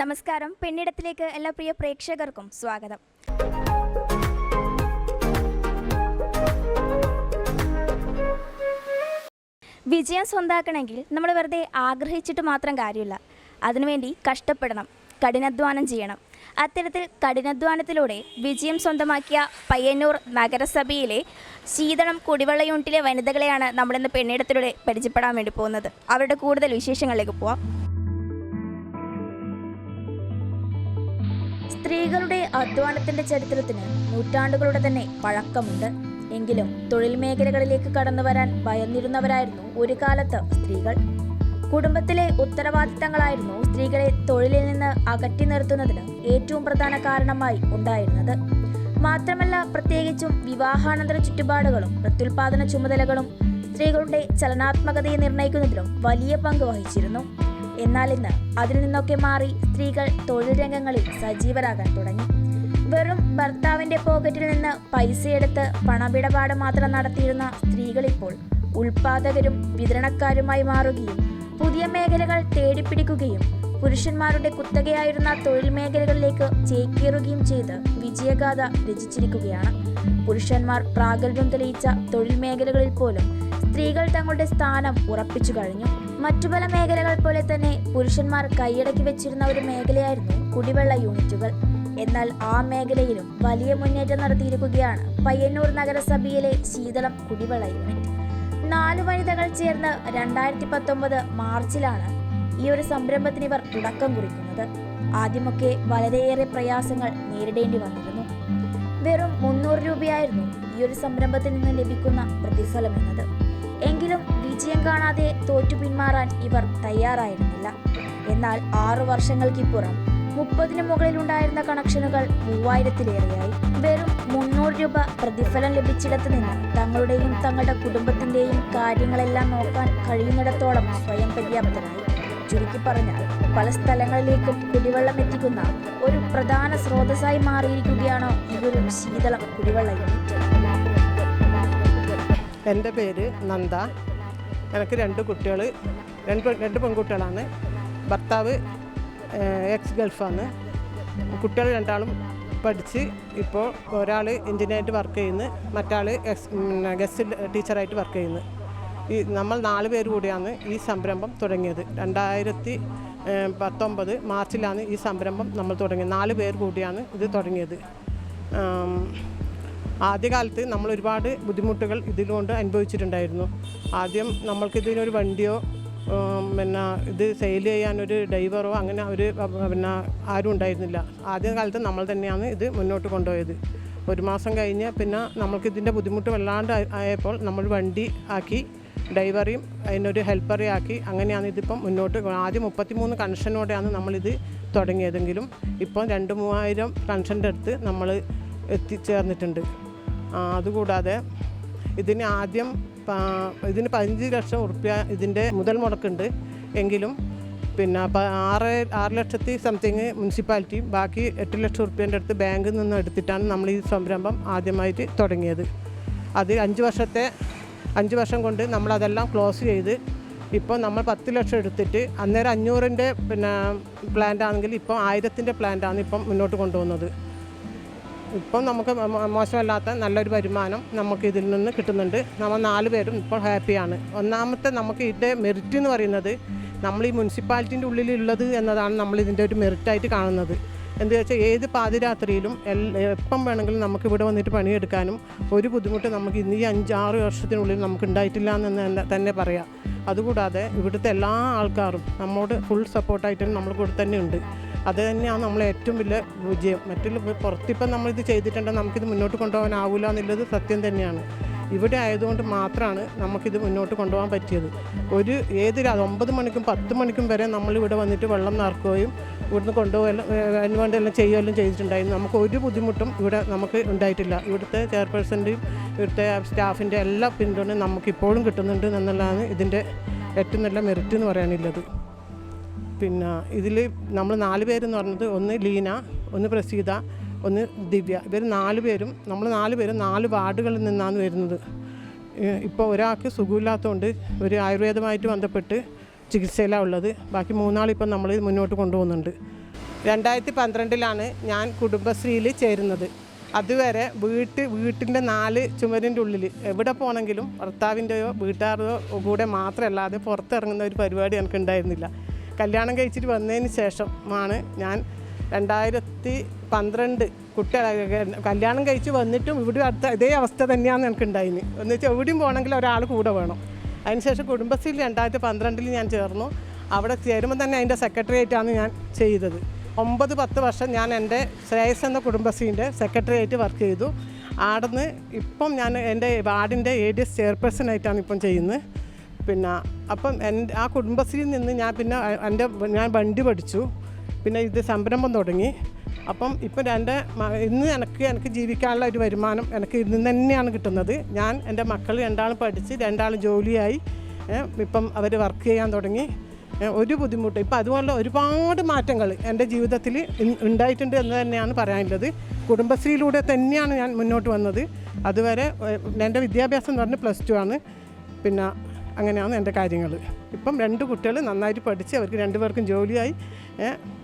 നമസ്കാരം. പെണ്ണിടത്തിലേക്ക് എല്ലാ പ്രിയ പ്രേക്ഷകർക്കും സ്വാഗതം. വിജയം സ്വന്താക്കണമെങ്കിൽ നമ്മൾ വെറുതെ ആഗ്രഹിച്ചിട്ട് മാത്രം കാര്യമില്ല. അതിനുവേണ്ടി കഷ്ടപ്പെടണം കഠിനാധ്വാനം ചെയ്യണം. അത്തരത്തിൽ കഠിനാധ്വാനത്തിലൂടെ വിജയം സ്വന്തമാക്കിയ പയ്യന്നൂർ നഗരസഭയിലെ ശീതളം കുടിവെള്ള യൂണിറ്റിലെ വനിതകളെയാണ് നമ്മളിന്ന് പെണ്ണിടത്തിലൂടെ പരിചയപ്പെടാൻ വേണ്ടി പോകുന്നത്. അവരുടെ കൂടുതൽ വിശേഷങ്ങളിലേക്ക് പോവാം. സ്ത്രീകളുടെ അധ്വാനത്തിന്റെ ചരിത്രത്തിന് നൂറ്റാണ്ടുകളുടെ തന്നെ പഴക്കമുണ്ട്. എങ്കിലും തൊഴിൽ മേഖലകളിലേക്ക് കടന്നു വരാൻ ഭയന്നിരുന്നവരായിരുന്നു ഒരു കാലത്ത് സ്ത്രീകൾ. കുടുംബത്തിലെ ഉത്തരവാദിത്തങ്ങളായിരുന്നു സ്ത്രീകളെ തൊഴിലിൽ നിന്ന് അകറ്റി നിർത്തുന്നതിന് ഏറ്റവും പ്രധാന കാരണമായി ഉണ്ടായിരുന്നത്. മാത്രമല്ല പ്രത്യേകിച്ചും വിവാഹാനന്തര ചുറ്റുപാടുകളും പ്രത്യുൽപാദന ചുമതലകളും സ്ത്രീകളുടെ ചലനാത്മകതയെ നിർണയിക്കുന്നതിലും വലിയ പങ്ക് വഹിച്ചിരുന്നു. എന്നാൽ ഇന്ന് അതിൽ നിന്നൊക്കെ മാറി സ്ത്രീകൾ തൊഴിൽ രംഗങ്ങളിൽ സജീവരാകാൻ തുടങ്ങി. വെറും ഭർത്താവിന്റെ പോക്കറ്റിൽ നിന്ന് പൈസയെടുത്ത് പണമിടപാട് മാത്രം നടത്തിയിരുന്ന സ്ത്രീകൾ ഇപ്പോൾ ഉൽപാദകരും വിതരണക്കാരുമായി മാറുകയും പുതിയ മേഖലകൾ തേടിപ്പിടിക്കുകയും പുരുഷന്മാരുടെ കുത്തകയായിരുന്ന തൊഴിൽ മേഖലകളിലേക്ക് ചേക്കേറുകയും ചെയ്ത് വിജയഗാഥ രചിച്ചിരിക്കുകയാണ്. പുരുഷന്മാർ പ്രാഗൽഭ്യം തെളിയിച്ച തൊഴിൽ മേഖലകളിൽ പോലും സ്ത്രീകൾ തങ്ങളുടെ സ്ഥാനം ഉറപ്പിച്ചു കഴിഞ്ഞു. മറ്റു പല മേഖലകൾ പോലെ തന്നെ പുരുഷന്മാർ കൈയടക്കി വെച്ചിരുന്ന ഒരു മേഖലയായിരുന്നു കുടിവെള്ള യൂണിറ്റുകൾ. എന്നാൽ ആ മേഖലയിലും വലിയ മുന്നേറ്റം നടത്തിയിരിക്കുകയാണ് പയ്യന്നൂർ നഗരസഭയിലെ ശീതളം കുടിവെള്ള യൂണിറ്റ്. നാലു വനിതകൾ ചേർന്ന് രണ്ടായിരത്തി പത്തൊമ്പത് മാർച്ചിലാണ് ഈ ഒരു സംരംഭത്തിന് ഇവർ തുടക്കം കുറിക്കുന്നത്. ആദ്യമൊക്കെ വളരെയേറെ പ്രയാസങ്ങൾ നേരിടേണ്ടി വന്നിരുന്നു. വെറും മുന്നൂറ് രൂപയായിരുന്നു ഈ ഒരു സംരംഭത്തിൽ നിന്ന് ലഭിക്കുന്ന പ്രതിഫലം എന്നത്. എങ്കിലും വിജയം കാണാതെ തോറ്റു പിന്മാറാൻ ഇവർ തയ്യാറായിരുന്നില്ല. എന്നാൽ ആറു വർഷങ്ങൾക്കിപ്പുറം മുപ്പതിന് മുകളിലുണ്ടായിരുന്ന കണക്ഷനുകൾ മൂവായിരത്തിലേറെയായി. വെറും മുന്നൂറ് രൂപ പ്രതിഫലം ലഭിച്ചിടത്ത് നിന്ന് തങ്ങളുടെയും തങ്ങളുടെ കുടുംബത്തിന്റെയും കാര്യങ്ങളെല്ലാം നോക്കാൻ കഴിയുന്നിടത്തോളം സ്വയം പര്യാപ്തരായി. ചുരുക്കി പറഞ്ഞാൽ പല സ്ഥലങ്ങളിലേക്കും കുടിവെള്ളം എത്തിക്കുന്ന ഒരു പ്രധാന സ്രോതസ്സായി മാറിയിരിക്കുകയാണോ ഈ ഒരു ശീതളം കുടിവെള്ള യൂണിറ്റ്. എന്റെ പേര് നന്ദ. എനിക്ക് രണ്ട് കുട്ടികൾ രണ്ട് രണ്ട് പെൺകുട്ടികളാണ്. ഭർത്താവ് എക്സ് ഗൾഫാണ് കുട്ടികൾ രണ്ടാളും പഠിച്ച് ഇപ്പോൾ ഒരാൾ എഞ്ചിനീയറായിട്ട് വർക്ക് ചെയ്യുന്നു മറ്റാൾ എക്സ് ഗസ്റ്റ് ടീച്ചറായിട്ട് വർക്ക് ചെയ്യുന്നു. ഈ നമ്മൾ നാല് പേര് കൂടിയാണ് ഈ സംരംഭം തുടങ്ങിയത്. രണ്ടായിരത്തി പത്തൊമ്പത് മാർച്ചിലാണ് ഈ സംരംഭം നമ്മൾ തുടങ്ങിയത്. നാല് പേർ കൂടിയാണ് ഇത് തുടങ്ങിയത്. ആദ്യകാലത്ത് നമ്മൾ ഒരുപാട് ബുദ്ധിമുട്ടുകൾ ഇതിലുകൊണ്ട് അനുഭവിച്ചിട്ടുണ്ടായിരുന്നു. ആദ്യം നമ്മൾക്ക് ഇതിനൊരു വണ്ടിയോ പിന്നെ ഇത് സെയിൽ ചെയ്യാനൊരു ഡ്രൈവറോ അങ്ങനെ ഒരു പിന്നെ ആരും ഉണ്ടായിരുന്നില്ല. ആദ്യ കാലത്ത് നമ്മൾ തന്നെയാണ് ഇത് മുന്നോട്ട് കൊണ്ടുപോയത്. ഒരു മാസം കഴിഞ്ഞ് പിന്നെ നമ്മൾക്ക് ഇതിന്റെ ബുദ്ധിമുട്ട് വല്ലാണ്ട് ആയപ്പോൾ നമ്മൾ വണ്ടി ആക്കി ഡ്രൈവറെയും അതിനൊരു ഹെൽപ്പറെ ആക്കി അങ്ങനെയാണ് ഇതിപ്പം മുന്നോട്ട് ആദ്യം മുപ്പത്തിമൂന്ന് കണക്ഷനോടെയാണ് നമ്മളിത് തുടങ്ങിയതെങ്കിലും ഇപ്പം രണ്ട് മൂവായിരം കണക്ഷന്റെ അടുത്ത് നമ്മൾ എത്തിച്ചേർന്നിട്ടുണ്ട്. അതുകൂടാതെ ഇതിന് ആദ്യം ഇതിന് പതിനഞ്ച് ലക്ഷം ഉറുപ്യ ഇതിന്റെ മുതൽ മുടക്കുണ്ട് എങ്കിലും പിന്നെ ആറ് ആറ് ലക്ഷത്തി സംതിങ് മുനിസിപ്പാലിറ്റിയും ബാക്കി എട്ട് ലക്ഷം ഉറുപ്പ്യന്റെ അടുത്ത് ബാങ്കിൽ നിന്ന് എടുത്തിട്ടാണ് നമ്മൾ ഈ സംരംഭം ആദ്യമായിട്ട് തുടങ്ങിയത്. അത് അഞ്ച് വർഷത്തെ അഞ്ച് വർഷം കൊണ്ട് നമ്മളതെല്ലാം ക്ലോസ് ചെയ്ത് ഇപ്പോൾ നമ്മൾ പത്ത് ലക്ഷം എടുത്തിട്ട് അന്നേരം അഞ്ഞൂറിന്റെ പിന്നെ പ്ലാന്റ് ആണെങ്കിൽ ഇപ്പം ആയിരത്തിന്റെ പ്ലാന്റാണ് ഇപ്പം മുന്നോട്ട് കൊണ്ടുപോകുന്നത്. ഇപ്പം നമുക്ക് മോശമല്ലാത്ത നല്ലൊരു വരുമാനം നമുക്ക് ഇതിൽ നിന്ന് കിട്ടുന്നുണ്ട്. നമ്മൾ നാല് പേരും ഇപ്പോൾ ഹാപ്പിയാണ്. ഒന്നാമത്തെ നമുക്ക് ഇതിന്റെ മെറിറ്റ് എന്ന് പറയുന്നത് നമ്മൾ ഈ മുനിസിപ്പാലിറ്റിന്റെ ഉള്ളിലുള്ളത് എന്നതാണ് നമ്മൾ ഇതിന്റെ ഒരു മെറിറ്റായിട്ട് കാണുന്നത്. എന്താ വെച്ചാൽ ഏത് പാതിരാത്രിയിലും എപ്പം വേണമെങ്കിലും നമുക്ക് ഇവിടെ വന്നിട്ട് പണിയെടുക്കാനും ഒരു ബുദ്ധിമുട്ട് നമുക്ക് ഇന്ന് ഈ അഞ്ചാറ് വർഷത്തിനുള്ളിൽ നമുക്ക് ഉണ്ടായിട്ടില്ല എന്ന് തന്നെ- തന്നെ പറയാം. അതുകൂടാതെ ഇവിടുത്തെ എല്ലാ ആൾക്കാരും നമ്മോട് ഫുൾ സപ്പോർട്ടായിട്ട് നമ്മൾ കൂടെ തന്നെ ഉണ്ട്. അത് തന്നെയാണ് നമ്മളെ ഏറ്റവും വലിയ വിജയം. മറ്റുള്ള പുറത്തിപ്പം നമ്മളിത് ചെയ്തിട്ടുണ്ടെങ്കിൽ നമുക്കിത് മുന്നോട്ട് കൊണ്ടുപോകാനാവില്ല എന്നുള്ളത് സത്യം തന്നെയാണ്. ഇവിടെ ആയതുകൊണ്ട് മാത്രമാണ് നമുക്കിത് മുന്നോട്ട് കൊണ്ടുപോകാൻ പറ്റിയത്. ഒരു ഏത് ഒമ്പത് മണിക്കും പത്ത് മണിക്കും വരെ നമ്മൾ ഇവിടെ വന്നിട്ട് വെള്ളം നിറക്കുകയും ഇവിടുന്ന് കൊണ്ടുപോകലും അതിന് വേണ്ടി എല്ലാം ചെയ്യുകയെല്ലാം ചെയ്തിട്ടുണ്ടായിരുന്നു. നമുക്ക് ഒരു ബുദ്ധിമുട്ടും ഇവിടെ നമുക്ക് ഉണ്ടായിട്ടില്ല. ഇവിടുത്തെ ചെയർപേഴ്സന്റെയും ഇവിടുത്തെ സ്റ്റാഫിന്റെ എല്ലാ പിന്തുണയും നമുക്ക് ഇപ്പോഴും കിട്ടുന്നുണ്ട് എന്നുള്ളതാണ് ഇതിന്റെ ഏറ്റവും നല്ല മെറിറ്റ് എന്ന് പറയാനുള്ളത്. പിന്നെ ഇതിൽ നമ്മൾ നാല് പേരെന്ന് പറഞ്ഞത് ഒന്ന് ലീന ഒന്ന് പ്രസീത ഒന്ന് ദിവ്യ. ഇവർ നാല് പേരും നമ്മൾ നാല് പേരും നാല് വാർഡുകളിൽ നിന്നാണ് വരുന്നത്. ഇപ്പോൾ ഒരാൾക്ക് സുഖമില്ലാത്തതുകൊണ്ട് ഒരു ആയുർവേദമായിട്ട് ബന്ധപ്പെട്ട് ചികിത്സയിലാണ് ഉള്ളത്. ബാക്കി മൂന്നാളിപ്പം നമ്മൾ മുന്നോട്ട് കൊണ്ടുപോകുന്നുണ്ട്. രണ്ടായിരത്തി പന്ത്രണ്ടിലാണ് ഞാൻ കുടുംബശ്രീയിൽ ചേരുന്നത്. അതുവരെ വീട്ട് വീട്ടിന്റെ നാല് ചുമരിന്റെ ഉള്ളിൽ എവിടെ പോകണമെങ്കിലും ഭർത്താവിന്റെയോ വീട്ടുകാരുടെയോ കൂടെ മാത്രമല്ലാതെ പുറത്തിറങ്ങുന്ന ഒരു പരിപാടി എനിക്ക് ഉണ്ടായിരുന്നില്ല കല്യാണം കഴിച്ചിട്ട് വന്നതിന് ശേഷമാണ് ഞാൻ രണ്ടായിരത്തി പന്ത്രണ്ട് കുട്ടികളെ കല്യാണം കഴിച്ച് വന്നിട്ടും ഇവിടെ അടുത്ത ഇതേ അവസ്ഥ തന്നെയാണ് എനിക്ക് ഉണ്ടായിന്. എന്ന് വെച്ചാൽ എവിടെയും പോകണമെങ്കിൽ ഒരാൾ കൂടെ വേണം. അതിനുശേഷം കുടുംബശ്രീയിൽ രണ്ടായിരത്തി പന്ത്രണ്ടിൽ ഞാൻ ചേർന്നു. അവിടെ ചേരുമ്പോൾ തന്നെ അതിന്റെ സെക്രട്ടറിയേറ്റാണ് ഞാൻ ചെയ്തത്. ഒമ്പത് പത്ത് വർഷം ഞാൻ എന്റെ ശ്രേയസ് എന്ന കുടുംബശ്രീന്റെ സെക്രട്ടറിയായിട്ട് വർക്ക് ചെയ്തു. ആടുന്ന് ഇപ്പം ഞാൻ എന്റെ വാർഡിന്റെ എ ഡി എസ് ചെയർപേഴ്സണായിട്ടാണ് ഇപ്പം ചെയ്യുന്നത്. പിന്നെ അപ്പം എന്റെ ആ കുടുംബശ്രീയിൽ നിന്ന് ഞാൻ പിന്നെ എന്റെ ഞാൻ വണ്ടി പഠിച്ചു. പിന്നെ ഇത് സംരംഭം തുടങ്ങി. അപ്പം ഇപ്പം എന്റെ ഇന്ന് എനിക്ക് എനിക്ക് ജീവിക്കാനുള്ള ഒരു വരുമാനം എനിക്ക് ഇന്ന് തന്നെയാണ് കിട്ടുന്നത്. ഞാൻ എന്റെ മക്കൾ രണ്ടാളും പഠിച്ച് രണ്ടാളും ജോലിയായി. ഇപ്പം അവർ വർക്ക് ചെയ്യാൻ തുടങ്ങി. ഒരു ബുദ്ധിമുട്ട്. ഇപ്പം അതുപോലെ ഒരുപാട് മാറ്റങ്ങൾ എന്റെ ജീവിതത്തിൽ ഉണ്ടായിട്ടുണ്ട് എന്ന് തന്നെയാണ് പറയാനുള്ളത്. കുടുംബശ്രീയിലൂടെ തന്നെയാണ് ഞാൻ മുന്നോട്ട് വന്നത്. അതുവരെ എന്റെ വിദ്യാഭ്യാസം എന്ന് പറഞ്ഞാൽ പ്ലസ് ടു ആണ്. പിന്നെ അങ്ങനെയാണ് എന്റെ കാര്യങ്ങൾ. ഇപ്പം രണ്ട് കുട്ടികൾ നന്നായിട്ട് പഠിച്ച് അവർക്ക് രണ്ടുപേർക്കും ജോലിയായി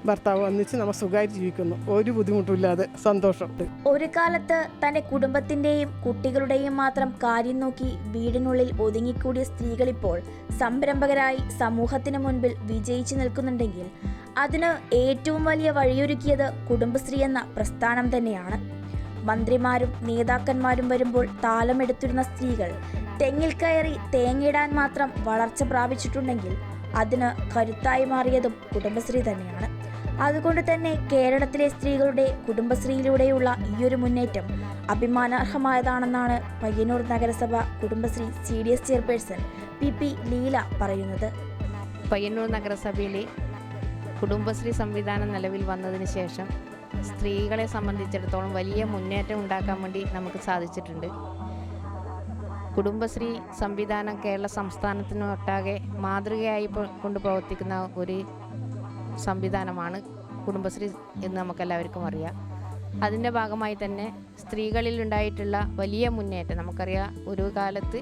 ഭർത്താവ് ഒന്നിച്ച് നമ്മൾ സുഖമായിട്ട് ജീവിക്കുന്നു. ഒരു ബുദ്ധിമുട്ടുമില്ലാതെ സന്തോഷം. ഒരു കാലത്ത് തന്റെ കുടുംബത്തിന്റെയും കുട്ടികളുടെയും മാത്രം കാര്യം നോക്കി വീടിനുള്ളിൽ ഒതുങ്ങിക്കൂടിയ സ്ത്രീകളിപ്പോൾ സംരംഭകരായി സമൂഹത്തിന് മുൻപിൽ വിജയിച്ചു നിൽക്കുന്നുണ്ടെങ്കിൽ അതിന് ഏറ്റവും വലിയ വഴിയൊരുക്കിയത് കുടുംബശ്രീ എന്ന പ്രസ്ഥാനം തന്നെയാണ്. മന്ത്രിമാരും നേതാക്കന്മാരും വരുമ്പോൾ താലമെടുത്തിരുന്ന സ്ത്രീകൾ തെങ്ങിൽ കയറി തേങ്ങയിടാൻ മാത്രം വളർച്ച പ്രാപിച്ചിട്ടുണ്ടെങ്കിൽ അതിന് കരുത്തായി മാറിയതും കുടുംബശ്രീ തന്നെയാണ്. അതുകൊണ്ട് തന്നെ കേരളത്തിലെ സ്ത്രീകളുടെ കുടുംബശ്രീയിലൂടെയുള്ള ഈയൊരു മുന്നേറ്റം അഭിമാനാർഹമായതാണെന്നാണ് പയ്യന്നൂർ നഗരസഭ Kudumbashree C D S chairperson P P Leela പറയുന്നത്. പയ്യന്നൂർ നഗരസഭയിലെ കുടുംബശ്രീ സംവിധാനം നിലവിൽ വന്നതിന് ശേഷം സ്ത്രീകളെ സംബന്ധിച്ചിടത്തോളം വലിയ മുന്നേറ്റം ഉണ്ടാക്കാൻ വേണ്ടി നമുക്ക് സാധിച്ചിട്ടുണ്ട്. കുടുംബശ്രീ സംവിധാനം കേരള സംസ്ഥാനത്തിനൊട്ടാകെ മാതൃകയായി കൊണ്ട് പ്രവർത്തിക്കുന്ന ഒരു സംവിധാനമാണ് കുടുംബശ്രീ എന്ന് നമുക്കെല്ലാവർക്കും അറിയാം. അതിന്റെ ഭാഗമായി തന്നെ സ്ത്രീകളിൽ ഉണ്ടായിട്ടുള്ള വലിയ മുന്നേറ്റം നമുക്കറിയാം ഒരു കാലത്ത്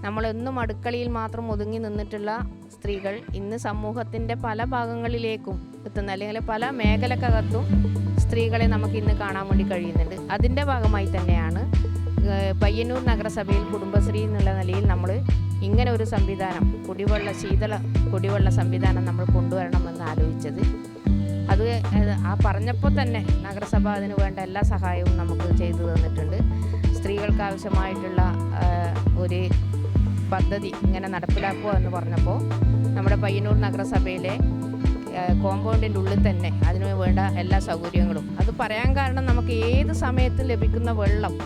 നമ്മളെന്നും അടുക്കളയിൽ മാത്രം ഒതുങ്ങി നിന്നിട്ടുള്ള സ്ത്രീകൾ ഇന്ന് സമൂഹത്തിന്റെ പല ഭാഗങ്ങളിലേക്കും എത്തുന്ന അല്ലെങ്കിൽ പല മേഖലക്കകത്തും സ്ത്രീകളെ നമുക്ക് ഇന്ന് കാണാൻ വേണ്ടി കഴിയുന്നുണ്ട്. അതിന്റെ ഭാഗമായി തന്നെയാണ് പയ്യന്നൂർ നഗരസഭയിൽ കുടുംബശ്രീ എന്നുള്ള നിലയിൽ നമ്മൾ ഇങ്ങനെ ഒരു സംവിധാനം കുടിവെള്ള ശീതള കുടിവെള്ള സംവിധാനം നമ്മൾ കൊണ്ടുവരണമെന്ന് ആലോചിച്ചത്. അത് ആ പറഞ്ഞപ്പോൾ തന്നെ നഗരസഭ അതിന് വേണ്ട എല്ലാ സഹായവും നമുക്ക് ചെയ്തു തന്നിട്ടുണ്ട്. സ്ത്രീകൾക്ക് ആവശ്യമായിട്ടുള്ള ഒരു പദ്ധതി ഇങ്ങനെ നടപ്പിലാക്കുക എന്ന് പറഞ്ഞപ്പോൾ നമ്മുടെ പയ്യന്നൂർ നഗരസഭയിലെ കോമ്പൗണ്ടിന്റെ ഉള്ളിൽ തന്നെ അതിന് വേണ്ട എല്ലാ സൗകര്യങ്ങളും. അത് പറയാൻ കാരണം നമുക്ക് ഏത് സമയത്തും ലഭിക്കുന്ന വെള്ളം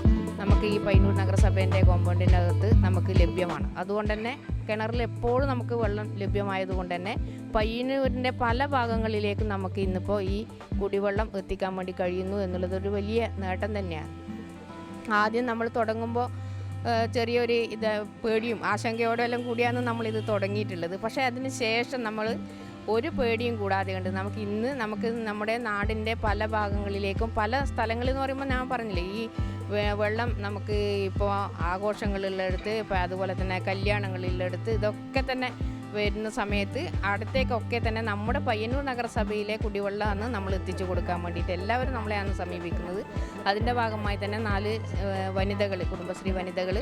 നമുക്ക് ഈ പൈനൂർ നഗരസഭേന്റെ കോമ്പൗണ്ടിന്റെ അകത്ത് നമുക്ക് ലഭ്യമാണ്. അതുകൊണ്ട് തന്നെ കിണറിൽ എപ്പോഴും നമുക്ക് വെള്ളം ലഭ്യമായതുകൊണ്ട് തന്നെ പയ്യന്നൂരിന്റെ പല ഭാഗങ്ങളിലേക്കും നമുക്ക് ഇന്നിപ്പോൾ ഈ കുടിവെള്ളം എത്തിക്കാൻ വേണ്ടി കഴിയുന്നു എന്നുള്ളതൊരു വലിയ നേട്ടം തന്നെയാണ്. ആദ്യം നമ്മൾ തുടങ്ങുമ്പോൾ ചെറിയൊരു ഇത് പേടിയും ആശങ്കയോടെ എല്ലാം കൂടിയാണ് നമ്മളിത് തുടങ്ങിയിട്ടുള്ളത്. പക്ഷേ അതിന് ശേഷം നമ്മൾ ഒരു പേടിയും കൂടാതെ കണ്ട് നമുക്ക് ഇന്ന് നമുക്ക് നമ്മുടെ നാടിന്റെ പല ഭാഗങ്ങളിലേക്കും പല സ്ഥലങ്ങളിൽ എന്ന് പറയുമ്പോൾ ഞാൻ പറഞ്ഞില്ലേ ഈ വെള്ളം നമുക്ക് ഇപ്പോൾ ആഘോഷങ്ങളിലെടുത്ത് ഇപ്പോൾ അതുപോലെ തന്നെ കല്യാണങ്ങളിലെടുത്ത് ഇതൊക്കെ തന്നെ വരുന്ന സമയത്ത് അടുത്തേക്കൊക്കെ തന്നെ നമ്മുടെ പയ്യന്നൂർ നഗരസഭയിലെ കുടിവെള്ളമാണ് നമ്മൾ എത്തിച്ചു കൊടുക്കാൻ വേണ്ടിയിട്ട് എല്ലാവരും നമ്മളെയാണ് സമീപിക്കുന്നത്. അതിന്റെ ഭാഗമായി തന്നെ നാല് വനിതകൾ കുടുംബശ്രീ വനിതകൾ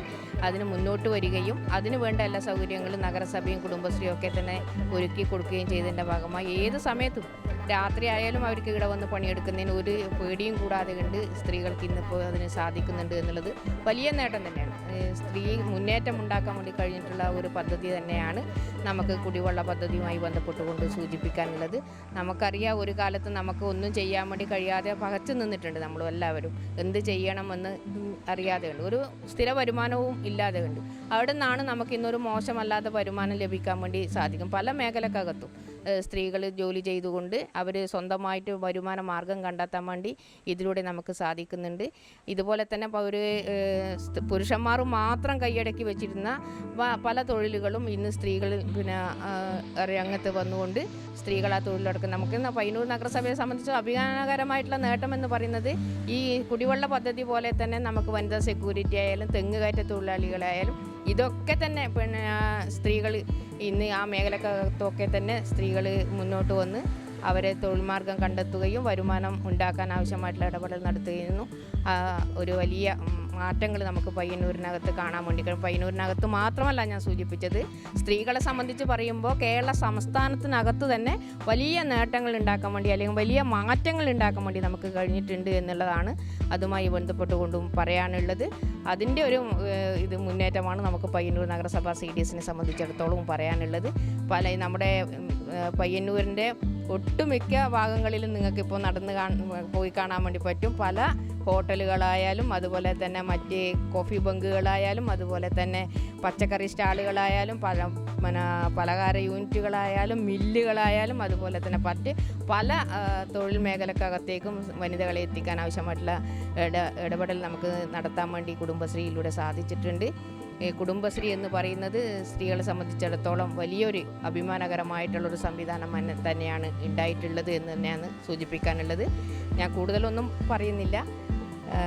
അതിന് മുന്നോട്ട് വരികയും അതിന് വേണ്ട എല്ലാ സൗകര്യങ്ങളും നഗരസഭയും കുടുംബശ്രീയും ഒക്കെ തന്നെ ഒരുക്കി കൊടുക്കുകയും ചെയ്തതിന്റെ ഭാഗമായി. ഏത് സമയത്തും രാത്രി ആയാലും അവർക്ക് ഇവിടെ വന്ന് പണിയെടുക്കുന്നതിന് ഒരു പേടിയും കൂടാതെ കണ്ട് സ്ത്രീകൾക്ക് ഇന്നിപ്പോൾ അതിന് സാധിക്കുന്നുണ്ട് എന്നുള്ളത് വലിയ നേട്ടം തന്നെയാണ്. സ്ത്രീ മുന്നേറ്റം ഉണ്ടാക്കാൻ വേണ്ടി കഴിഞ്ഞിട്ടുള്ള ഒരു പദ്ധതി തന്നെയാണ്. നമുക്ക് കുടിവെള്ള പദ്ധതിയുമായി ബന്ധപ്പെട്ടുകൊണ്ട് സൂചിപ്പിക്കാനുള്ളത്. നമുക്കറിയാം ഒരു കാലത്ത് നമുക്ക് ഒന്നും ചെയ്യാൻ വേണ്ടി കഴിയാതെ പകച്ചു നിന്നിട്ടുണ്ട് നമ്മൾ എല്ലാവരും. എന്ത് ചെയ്യണമെന്ന് അറിയാതെ ഉണ്ട് ഒരു സ്ഥിര വരുമാനവും ഇല്ലാതെ ഉണ്ട് അവിടെ നിന്നാണ് നമുക്ക് ഇന്നൊരു മോശമല്ലാത്ത വരുമാനം ലഭിക്കാൻ വേണ്ടി സാധിക്കും. പല മേഖലക്കകത്തും സ്ത്രീകൾ ജോലി ചെയ്തുകൊണ്ട് അവർ സ്വന്തമായിട്ട് വരുമാന മാർഗം കണ്ടെത്താൻ വേണ്ടി ഇതിലൂടെ നമുക്ക് സാധിക്കുന്നുണ്ട്. ഇതുപോലെ തന്നെ അവർ പുരുഷന്മാർ മാത്രം കൈയടക്കി വെച്ചിരുന്ന പല തൊഴിലുകളും ഇന്ന് സ്ത്രീകൾ പിന്നെ രംഗത്ത് വന്നുകൊണ്ട് സ്ത്രീകൾ ആ തൊഴിലെടുക്കും നമുക്ക് പയ്യന്നൂർ നഗരസഭയെ സംബന്ധിച്ച് അഭിമാനകരമായിട്ടുള്ള നേട്ടം എന്ന് പറയുന്നത് ഈ കുടിവെള്ള പദ്ധതി പോലെ തന്നെ നമുക്ക് വനിതാ സെക്യൂരിറ്റി ആയാലും തെങ്ങ് കയറ്റ തൊഴിലാളികളായാലും ഇതൊക്കെ തന്നെ പിന്നെ സ്ത്രീകൾ ഇന്ന് ആ മേഖലക്കകത്തൊക്കെ തന്നെ സ്ത്രീകൾ മുന്നോട്ട് വന്ന് അവരെ തൊഴിൽ മാർഗം കണ്ടെത്തുകയും വരുമാനം ഉണ്ടാക്കാൻ ആവശ്യമായിട്ടുള്ള ഇടപെടൽ നടത്തുകയും ഒരു വലിയ മാറ്റങ്ങൾ നമുക്ക് പയ്യന്നൂരിനകത്ത് കാണാൻ വേണ്ടി കഴിയും. പയ്യന്നൂരിനകത്ത് മാത്രമല്ല ഞാൻ സൂചിപ്പിച്ചത്. സ്ത്രീകളെ സംബന്ധിച്ച് പറയുമ്പോൾ കേരള സംസ്ഥാനത്തിനകത്ത് തന്നെ വലിയ നേട്ടങ്ങൾ ഉണ്ടാക്കാൻ വേണ്ടി അല്ലെങ്കിൽ വലിയ മാറ്റങ്ങൾ ഉണ്ടാക്കാൻ വേണ്ടി നമുക്ക് കഴിഞ്ഞിട്ടുണ്ട് എന്നുള്ളതാണ് അതുമായി ബന്ധപ്പെട്ടുകൊണ്ടും പറയാനുള്ളത്. അതിന്റെ ഒരു ഇത് മുന്നേറ്റമാണ് നമുക്ക് പയ്യന്നൂർ നഗരസഭ സി ഡി എസിനെ സംബന്ധിച്ചിടത്തോളം പറയാനുള്ളത്. പല നമ്മുടെ പയ്യന്നൂരിന്റെ ഒട്ടുമിക്ക ഭാഗങ്ങളിലും നിങ്ങൾക്കിപ്പോൾ നടന്ന് കാ പോയി കാണാൻ വേണ്ടി പറ്റും. പല ഹോട്ടലുകളായാലും അതുപോലെ തന്നെ മറ്റ് കോഫി ബങ്കുകളായാലും അതുപോലെ തന്നെ പച്ചക്കറി സ്റ്റാളുകളായാലും പല പിന്നെ പലഹാര യൂണിറ്റുകളായാലും മില്ലുകളായാലും അതുപോലെ തന്നെ മറ്റ് പല തൊഴിൽ മേഖലക്കകത്തേക്കും വനിതകളെ എത്തിക്കാൻ ആവശ്യമായിട്ടുള്ള ഇട ഇടപെടൽ നമുക്ക് നടത്താൻ വേണ്ടി കുടുംബശ്രീയിലൂടെ സാധിച്ചിട്ടുണ്ട്. കുടുംബശ്രീ എന്ന് പറയുന്നത് സ്ത്രീകളെ സംബന്ധിച്ചിടത്തോളം വലിയൊരു അഭിമാനകരമായിട്ടുള്ളൊരു സംവിധാനം തന്നെ- തന്നെയാണ് ഉണ്ടായിട്ടുള്ളത് എന്ന് തന്നെയാണ് സൂചിപ്പിക്കാനുള്ളത്. ഞാൻ കൂടുതലൊന്നും പറയുന്നില്ല.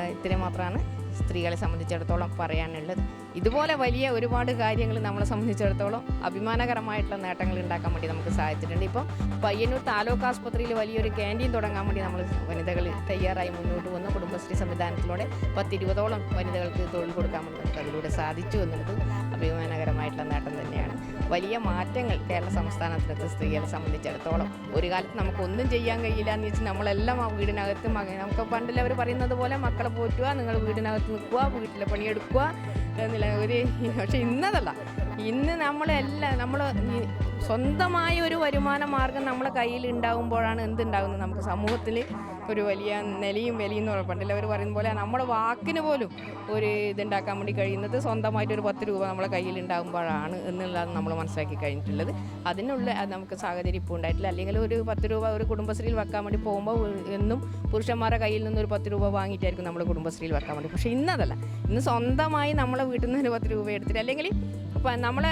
ഇത്രയും മാത്രമാണ് സ്ത്രീകളെ സംബന്ധിച്ചിടത്തോളം പറയാനുള്ളത്. ഇതുപോലെ വലിയ ഒരുപാട് കാര്യങ്ങൾ നമ്മളെ സംബന്ധിച്ചിടത്തോളം അഭിമാനകരമായിട്ടുള്ള നേട്ടങ്ങൾ ഉണ്ടാക്കാൻ വേണ്ടി നമുക്ക് സാധിച്ചിട്ടുണ്ട്. ഇപ്പം പയ്യന്നൂർ താലൂക്ക് ആസ്പത്രിയിൽ വലിയൊരു ക്യാന്റീൻ തുടങ്ങാൻ വേണ്ടി നമ്മൾ വനിതകൾ തയ്യാറായി മുന്നോട്ട് വന്നു. കുടുംബശ്രീ സംവിധാനത്തിലൂടെ പത്തിരുപതോളം വനിതകൾക്ക് തൊഴിൽ കൊടുക്കാൻ വേണ്ടി നമുക്ക് അതിലൂടെ സാധിച്ചു എന്നുള്ളത് അഭിമാനകരമായിട്ടുള്ള നേട്ടം തന്നെയാണ്. വലിയ മാറ്റങ്ങൾ കേരള സംസ്ഥാനത്തിനകത്ത് സ്ത്രീകളെ സംബന്ധിച്ചിടത്തോളം. ഒരു കാലത്ത് നമുക്കൊന്നും ചെയ്യാൻ കഴിയില്ല എന്ന് വെച്ചാൽ നമ്മളെല്ലാം ആ വീടിനകത്ത് മക നമുക്ക് പണ്ടിൽ അവർ പറയുന്നത് പോലെ മക്കളെ പോറ്റുക നിങ്ങൾ വീടിനകത്ത് നിൽക്കുക വീട്ടിലെ പണിയെടുക്കുക എന്നുള്ള ഒരു പക്ഷെ ഇന്നതല്ല. ഇന്ന് നമ്മളെല്ലാം നമ്മൾ സ്വന്തമായ ഒരു വരുമാന മാർഗം നമ്മളെ കയ്യിൽ ഉണ്ടാകുമ്പോഴാണ് എന്തുണ്ടാകുന്നത് നമുക്ക് സമൂഹത്തിൽ ഒരു വലിയ നിലയും വിലയും എന്ന് പണ്ടില്ല അവർ പറയുന്ന പോലെ നമ്മുടെ വാക്കിന് പോലും ഒരു ഇതുണ്ടാക്കാൻ വേണ്ടി കഴിയുന്നത് സ്വന്തമായിട്ട് ഒരു പത്ത് രൂപ നമ്മളെ കയ്യിൽ ഉണ്ടാകുമ്പോഴാണ് എന്നുള്ളത് നമ്മൾ മനസ്സിലാക്കി കഴിഞ്ഞിട്ടുള്ളത്. അതിനുള്ള നമുക്ക് സാഹചര്യം ഇപ്പോൾ ഉണ്ടായിട്ടില്ല. അല്ലെങ്കിൽ ഒരു പത്ത് രൂപ ഒരു കുടുംബശ്രീയിൽ വെക്കാൻ വേണ്ടി പോകുമ്പോൾ എന്നും പുരുഷന്മാരുടെ കയ്യിൽ നിന്ന് ഒരു പത്ത് രൂപ വാങ്ങിയിട്ടായിരിക്കും നമ്മൾ കുടുംബശ്രീയിൽ വെക്കാൻ വേണ്ടി. പക്ഷേ ഇന്നതല്ല ഇന്ന് സ്വന്തമായി നമ്മളെ വീട്ടിൽ നിന്ന് ഒരു പത്ത് രൂപ എടുത്തിട്ട് അല്ലെങ്കിൽ ഇപ്പം നമ്മളെ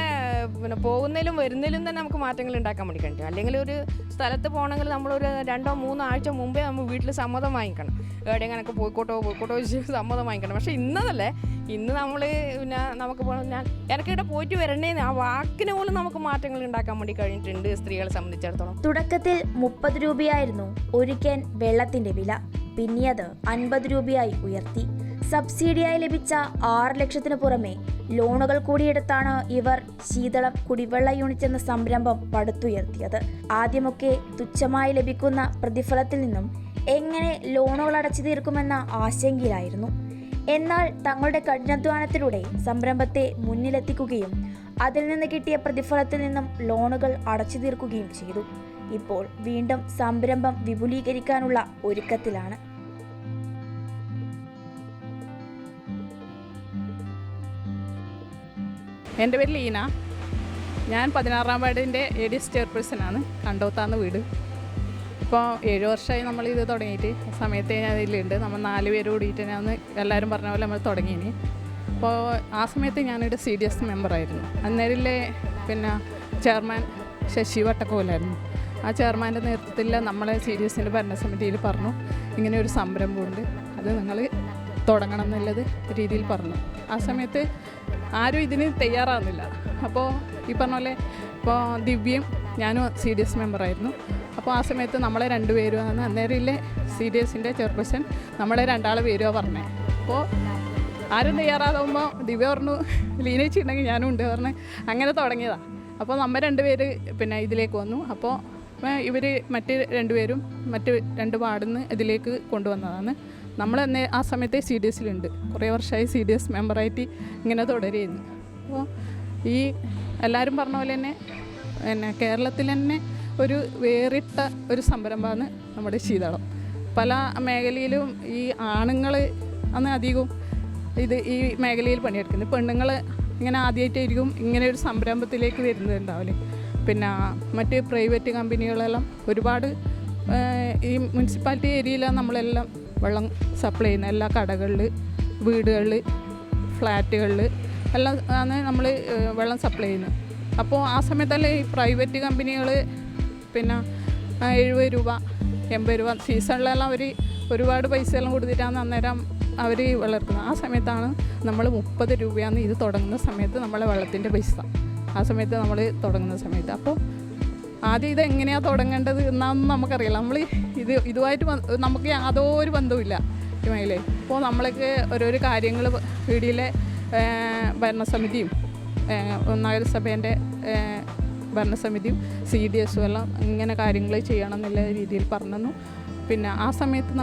പിന്നെ പോകുന്നതിലും വരുന്നതിലും തന്നെ നമുക്ക് മാറ്റങ്ങൾ ഉണ്ടാക്കാൻ വേണ്ടി കഴിയും അല്ലെങ്കിൽ ഒരു സ്ഥലത്ത് പോകണമെങ്കിൽ നമ്മളൊരു രണ്ടോ മൂന്നോ ആഴ്ച മുമ്പേ നമ്മൾ വീട്ടിൽ സമ്മതം വാങ്ങിക്കണം. എവിടെയെങ്കിലൊക്കെ പോയിക്കോട്ടോ പോയിക്കോട്ടോ ചോദിച്ച് സമ്മതം വാങ്ങിക്കണം. പക്ഷേ ഇന്നതല്ലേ ഇന്ന് നമ്മൾ പിന്നെ നമുക്ക് ഞാൻ ഇവിടെ പോയിട്ട് വരണേ ആ വാക്കിന് പോലും നമുക്ക് മാറ്റങ്ങൾ ഉണ്ടാക്കാൻ വേണ്ടി കഴിഞ്ഞിട്ടുണ്ട് സ്ത്രീകളെ സംബന്ധിച്ചിടത്തോളം. തുടക്കത്തിൽ മുപ്പത് രൂപയായിരുന്നു ഒരു വെള്ളത്തിന്റെ വില. പിന്നീട് അൻപത് രൂപയായി ഉയർത്തി. സബ്സിഡിയായി ലഭിച്ച ആറ് ലക്ഷത്തിന് പുറമെ ലോണുകൾ കൂടിയെടുത്താണ് ഇവർ ശീതളം കുടിവെള്ള യൂണിറ്റ് എന്ന സംരംഭം പടുത്തുയർത്തിയത്. ആദ്യമൊക്കെ തുച്ഛമായി ലഭിക്കുന്ന പ്രതിഫലത്തിൽ നിന്നും എങ്ങനെ ലോണുകൾ അടച്ചു തീർക്കുമെന്ന ആശങ്കയിലായിരുന്നു. എന്നാൽ തങ്ങളുടെ കഠിനാധ്വാനത്തിലൂടെ സംരംഭത്തെ മുന്നിലെത്തിക്കുകയും അതിൽ നിന്ന് കിട്ടിയ പ്രതിഫലത്തിൽ നിന്നും ലോണുകൾ അടച്ചു തീർക്കുകയും ചെയ്തു. ഇപ്പോൾ വീണ്ടും സംരംഭം വിപുലീകരിക്കാനുള്ള ഒരുക്കത്തിലാണ്. എന്റെ പേര് ലീന. ഞാൻ പതിനാറാം വാർഡിന്റെ എ ഡി എസ് ചെയർപേഴ്സണാണ്. കണ്ടോത്താന്ന് വീട്. ഇപ്പോൾ ഏഴ് വർഷമായി നമ്മൾ ഇത് തുടങ്ങിയിട്ട്. സമയത്ത് ഞാൻ ഇതിലുണ്ട് നമ്മൾ നാല് പേര് കൂടിയിട്ട് ഞാൻ എല്ലാവരും പറഞ്ഞ പോലെ നമ്മൾ തുടങ്ങിയിന്. അപ്പോൾ ആ സമയത്ത് ഞാനൊരു സി ഡി എസ് മെമ്പറായിരുന്നു അന്നേരമില്ലേ പിന്നെ ചെയർമാൻ ശശി വട്ടക്കോലായിരുന്നു. ആ ചെയർമാന്റെ നേതൃത്വത്തിൽ നമ്മളെ സി ഡി എസിന്റെ ഭരണസമിതിയിൽ പറഞ്ഞു. ഇങ്ങനെ ഒരു സംരംഭമുണ്ട് അത് നിങ്ങൾ തുടങ്ങണം എന്നുള്ളത് രീതിയിൽ പറഞ്ഞു. ആ സമയത്ത് ആരും ഇതിന് തയ്യാറാവുന്നില്ല. അപ്പോൾ ഈ പറഞ്ഞ പോലെ ഇപ്പോൾ ദിവ്യയും ഞാനും സി ഡി എസ് മെമ്പറായിരുന്നു അപ്പോൾ ആ സമയത്ത് നമ്മളെ രണ്ട് പേരുമാണ് അന്നേരമില്ലേ സി ഡി എസിന്റെ ചെയർപേഴ്സൺ നമ്മളെ രണ്ടാളെ പേരുമാണ് പറഞ്ഞത് അപ്പോൾ ആരും തയ്യാറാകുമ്പോൾ ദിവ്യ പറഞ്ഞു ലീനേച്ചി ഉണ്ടെങ്കിൽ ഞാനും ഉണ്ട് പറഞ്ഞ് അങ്ങനെ തുടങ്ങിയതാണ് അപ്പോൾ നമ്മൾ രണ്ടുപേര് പിന്നെ ഇതിലേക്ക് വന്നു. അപ്പോൾ ഇവർ മറ്റ് രണ്ടുപേരും മറ്റ് രണ്ട് പാടുന്ന് ഇതിലേക്ക് കൊണ്ടുവന്നതാണ്. നമ്മൾ തന്നെ ആ സമയത്തെ സി ഡി എസിലുണ്ട് കുറേ വർഷമായി സി ഡി എസ് മെമ്പറായിട്ട് ഇങ്ങനെ തുടരുന്നു. അപ്പോൾ ഈ എല്ലാവരും പറഞ്ഞ പോലെ തന്നെ പിന്നെ കേരളത്തിൽ തന്നെ ഒരു വേറിട്ട ഒരു സംരംഭമാണ് നമ്മുടെ ശീതളം. പല മേഖലയിലും ഈ ആണുങ്ങൾ അന്ന് അധികവും ഇത് ഈ മേഖലയിൽ പണിയെടുക്കുന്നത്. പെണ്ണുങ്ങൾ ഇങ്ങനെ ആദ്യമായിട്ടായിരിക്കും ഇങ്ങനെ ഒരു സംരംഭത്തിലേക്ക് വരുന്നുണ്ടാവില്ലേ പിന്നെ മറ്റ് പ്രൈവറ്റ് കമ്പനികളെല്ലാം ഒരുപാട് ഈ മുനിസിപ്പാലിറ്റി ഏരിയയിലാണ് നമ്മളെല്ലാം വെള്ളം സപ്ലൈ ചെയ്യുന്നത് എല്ലാ കടകളിൽ വീടുകളിൽ ഫ്ലാറ്റുകളിൽ എല്ലാം ആണ് നമ്മൾ വെള്ളം സപ്ലൈ ചെയ്യുന്നത്. അപ്പോൾ ആ സമയത്തല്ലേ ഈ പ്രൈവറ്റ് കമ്പനികൾ പിന്നെ എഴുപത് രൂപ എൺപത് രൂപ സീസണിലെല്ലാം അവർ ഒരുപാട് പൈസ എല്ലാം കൊടുത്തിട്ടാണ് അന്നേരം അവർ വളർത്തുന്നത്. ആ സമയത്താണ് നമ്മൾ മുപ്പത് രൂപയാണ് ഇത് തുടങ്ങുന്ന സമയത്ത് നമ്മളെ വെള്ളത്തിന്റെ പൈസ. ആ സമയത്ത് നമ്മൾ തുടങ്ങുന്ന സമയത്ത്. അപ്പോൾ ആദ്യം ഇത് എങ്ങനെയാണ് തുടങ്ങേണ്ടത് എന്നാണെന്ന് നമുക്കറിയില്ല. നമ്മൾ ഇത് ഇതുമായിട്ട് നമുക്ക് നമുക്ക് യാതൊരു ബന്ധവുമില്ല. ഈ അപ്പോൾ നമ്മളൊക്കെ ഓരോരോ കാര്യങ്ങൾ വീടിലെ ഭരണസമിതിയും നഗരസഭേന്റെ ഭരണസമിതിയും സി ഡി എസും എല്ലാം ഇങ്ങനെ കാര്യങ്ങൾ ചെയ്യണം എന്നുള്ള രീതിയിൽ പറഞ്ഞു പിന്നെ ആ സമയത്ത്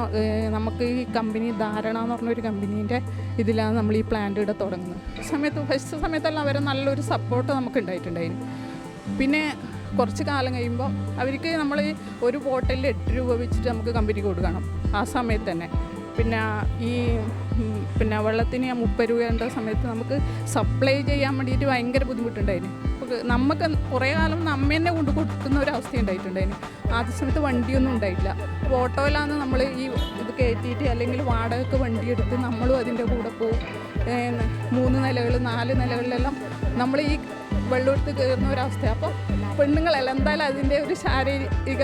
നമുക്ക് ഈ കമ്പനി ധാരണ എന്ന് പറഞ്ഞൊരു കമ്പനീന്റെ ഇതിലാണ് നമ്മൾ ഈ പ്ലാന്റ് ഇവിടെ തുടങ്ങുന്നത്. സമയത്ത് ഫസ്റ്റ് സമയത്തെല്ലാം അവരെ നല്ലൊരു സപ്പോർട്ട് നമുക്ക് ഉണ്ടായിട്ടുണ്ടായിരുന്നു പിന്നെ കുറച്ച് കാലം കഴിയുമ്പോൾ അവർക്ക് നമ്മൾ ഒരു ബോട്ടിലിൽ എട്ട് രൂപ വെച്ചിട്ട് നമുക്ക് കമ്പനിക്ക് കൊടുക്കണം. ആ സമയത്ത് തന്നെ. പിന്നെ ഈ പിന്നെ വെള്ളത്തിന് മുപ്പത് രൂപയുടെ സമയത്ത് നമുക്ക് സപ്ലൈ ചെയ്യാൻ വേണ്ടിയിട്ട് ഭയങ്കര ബുദ്ധിമുട്ടുണ്ടായിരുന്നു നമുക്ക് കുറേ കാലം നമ്മ തന്നെ കൊണ്ട് കൊടുക്കുന്ന ഒരു അവസ്ഥ ഉണ്ടായിട്ടുണ്ടായിരുന്നു ആദ്യ സമയത്ത് വണ്ടിയൊന്നും ഉണ്ടായിട്ടില്ല. അപ്പോൾ ഓട്ടോയിലാണ് നമ്മൾ ഈ ഇത് കയറ്റിയിട്ട് അല്ലെങ്കിൽ വാടകയ്ക്ക് വണ്ടി എടുത്ത് നമ്മളും അതിന്റെ കൂടെ പോകും മൂന്ന് നിലകൾ നാല് നിലകളിലെല്ലാം നമ്മൾ ഈ വെള്ളമെടുത്ത് കയറുന്ന ഒരവസ്ഥ. അപ്പോൾ പെണ്ണുങ്ങളല്ല എന്തായാലും അതിന്റെ ഒരു ശാരീരിക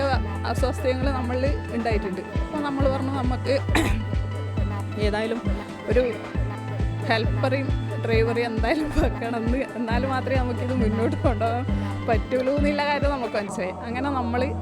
അസ്വസ്ഥതകൾ നമ്മളിൽ ഉണ്ടായിട്ടുണ്ട്. അപ്പോൾ നമ്മൾ പറഞ്ഞു നമുക്ക് ഏതായാലും ഒരു ഹെൽപ്പറേയും ഡ്രൈവറേയും എന്തായാലും വെക്കണം. എന്ന് എന്നാൽ മാത്രമേ നമുക്കിത് മുന്നോട്ട് കൊണ്ടുപോകാൻ പറ്റുള്ളൂ എന്നുള്ള കാര്യം നമുക്ക് മനസ്സിലായി. അങ്ങനെ നമ്മൾ